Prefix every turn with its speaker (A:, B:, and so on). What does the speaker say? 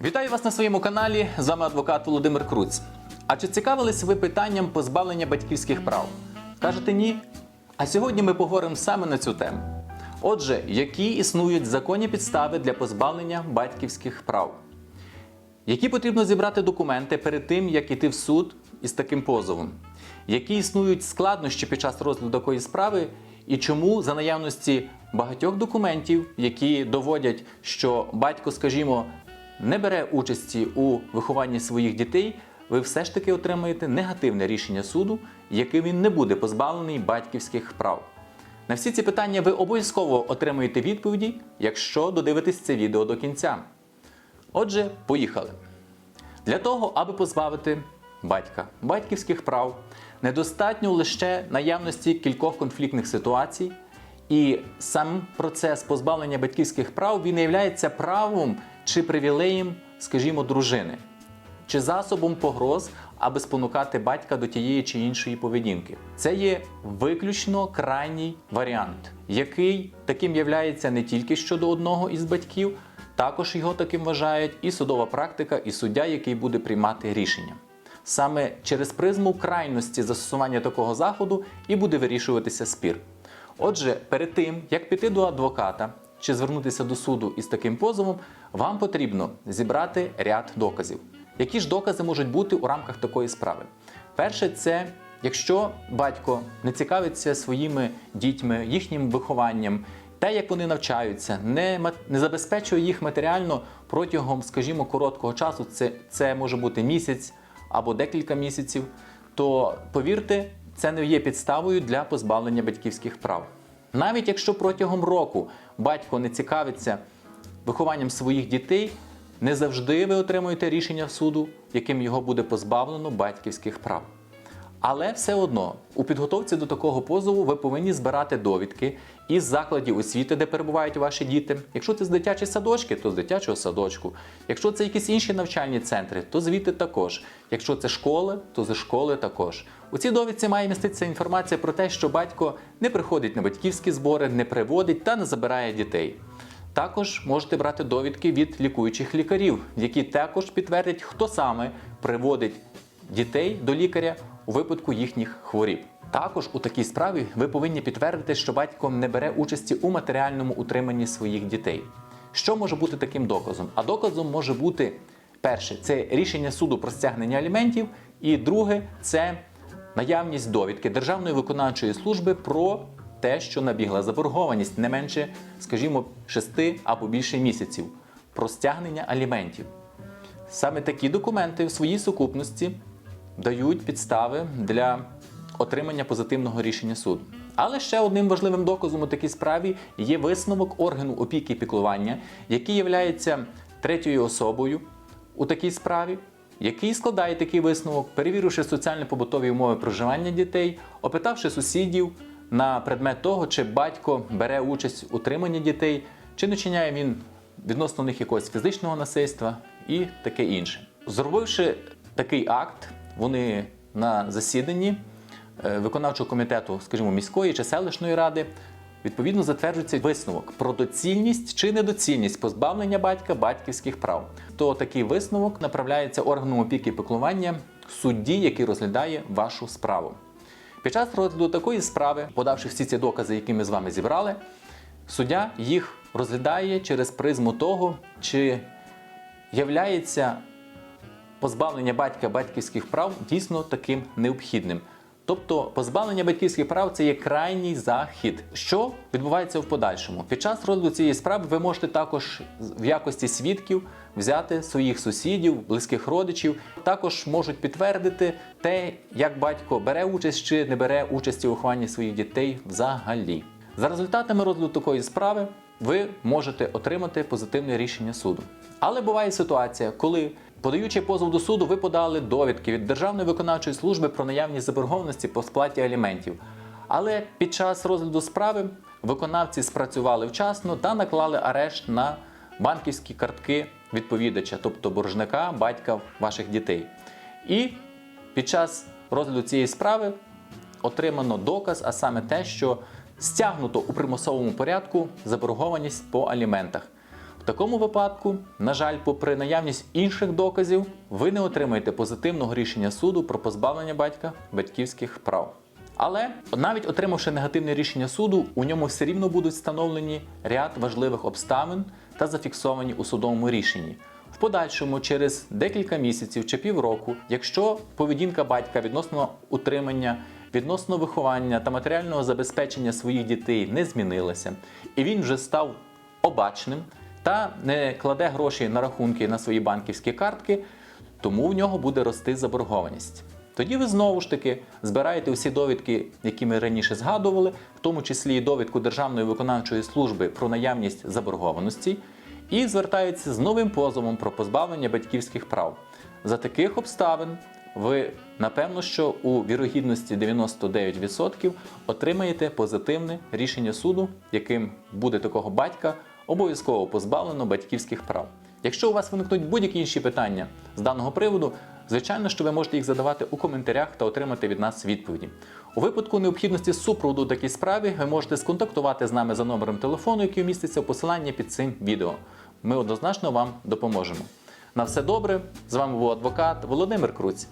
A: Вітаю вас на своєму каналі. З вами адвокат Володимир Круць. А чи цікавились ви питанням позбавлення батьківських прав? Кажете ні? А сьогодні ми поговоримо саме на цю тему. Отже, які існують законні підстави для позбавлення батьківських прав? Які потрібно зібрати документи перед тим, як іти в суд із таким позовом? Які існують складнощі під час розгляду такої справи, і чому за наявності багатьох документів, які доводять, що батько, скажімо, не бере участі у вихованні своїх дітей, ви все ж таки отримаєте негативне рішення суду, яким він не буде позбавлений батьківських прав? На всі ці питання ви обов'язково отримаєте відповіді, якщо додивитесь це відео до кінця. Отже, поїхали. Для того, аби позбавити батька батьківських прав, недостатньо лише наявності кількох конфліктних ситуацій, і сам процес позбавлення батьківських прав він є правом чи привілеєм, скажімо, дружини, чи засобом погроз, аби спонукати батька до тієї чи іншої поведінки. Це є виключно крайній варіант, який таким являється не тільки щодо одного із батьків, також його таким вважають і судова практика, і суддя, який буде приймати рішення. Саме через призму крайності застосування такого заходу і буде вирішуватися спір. Отже, перед тим, як піти до адвоката чи звернутися до суду із таким позовом, вам потрібно зібрати ряд доказів. Які ж докази можуть бути у рамках такої справи? Перше, це якщо батько не цікавиться своїми дітьми, їхнім вихованням, те, як вони навчаються, не, не забезпечує їх матеріально протягом, скажімо, короткого часу, це, це може бути місяць або декілька місяців, то повірте, це не є підставою для позбавлення батьківських прав. Навіть якщо протягом року батько не цікавиться вихованням своїх дітей, не завжди ви отримуєте рішення суду, яким його буде позбавлено батьківських прав. Але все одно у підготовці до такого позову ви повинні збирати довідки із закладів освіти, де перебувають ваші діти. Якщо це з дитячі садочки, то з дитячого садочку. Якщо це якісь інші навчальні центри, то звідти також. Якщо це школи, то зі школи також. У цій довідці має міститися інформація про те, що батько не приходить на батьківські збори, не приводить та не забирає дітей. Також можете брати довідки від лікуючих лікарів, які також підтвердять, хто саме приводить дітей до лікаря у випадку їхніх хворіб. Також у такій справі ви повинні підтвердити, що батько не бере участі у матеріальному утриманні своїх дітей. Що може бути таким доказом? А доказом може бути перше це рішення суду про стягнення аліментів, і друге це наявність довідки Державної виконавчої служби про те, що набігла заборгованість не менше, скажімо, 6 або більше місяців про стягнення аліментів. Саме такі документи в своїй сукупності дають підстави для отримання позитивного рішення суду. Але ще одним важливим доказом у такій справі є висновок органу опіки і піклування, який є третьою особою у такій справі, який складає такий висновок, перевіривши соціально-побутові умови проживання дітей, опитавши сусідів на предмет того, чи батько бере участь у утриманні дітей, чи не чиняє він відносно них якогось фізичного насильства і таке інше. Зробивши такий акт, вони на засіданні е, виконавчого комітету, скажімо, міської чи селищної ради, відповідно затверджується висновок про доцільність чи недоцільність позбавлення батька батьківських прав. То такий висновок направляється органом опіки і піклування судді, який розглядає вашу справу. Під час розгляду такої справи, подавши всі ці докази, які ми з вами зібрали, суддя їх розглядає через призму того, чи являється позбавлення батька батьківських прав дійсно таким необхідним. Тобто позбавлення батьківських прав це є крайній захід. Що відбувається в подальшому? Під час розгляду цієї справи ви можете також в якості свідків взяти своїх сусідів, близьких родичів. Також можуть підтвердити те, як батько бере участь чи не бере участі у вихованні своїх дітей взагалі. За результатами розгляду такої справи ви можете отримати позитивне рішення суду. Але буває ситуація, коли Подаючи позов до суду, ви подали довідки від Державної виконавчої служби про наявність заборгованості по сплаті аліментів. Але під час розгляду справи виконавці спрацювали вчасно та наклали арешт на банківські картки відповідача, тобто боржника, батька ваших дітей. І під час розгляду цієї справи отримано доказ, а саме те, що стягнуто у примусовому порядку заборгованість по аліментах. В такому випадку, на жаль, попри наявність інших доказів, ви не отримаєте позитивного рішення суду про позбавлення батька батьківських прав. Але навіть отримавши негативне рішення суду, у ньому все рівно будуть встановлені ряд важливих обставин та зафіксовані у судовому рішенні. В подальшому, через декілька місяців чи півроку, якщо поведінка батька відносно утримання, відносно виховання та матеріального забезпечення своїх дітей не змінилася, і він вже став обачним та не кладе гроші на рахунки на свої банківські картки, тому в нього буде рости заборгованість. Тоді ви знову ж таки збираєте усі довідки, які ми раніше згадували, в тому числі і довідку Державної виконавчої служби про наявність заборгованості, і звертаєтеся з новим позовом про позбавлення батьківських прав. За таких обставин ви напевно, що у вірогідності 99% отримаєте позитивне рішення суду, яким буде такого батька обов'язково позбавлено батьківських прав. Якщо у вас виникнуть будь-які інші питання з даного приводу, звичайно, що ви можете їх задавати у коментарях та отримати від нас відповіді. У випадку необхідності супроводу такій справі ви можете сконтактувати з нами за номером телефону, який міститься в посиланні під цим відео. Ми однозначно вам допоможемо. На все добре. З вами був адвокат Володимир Круць.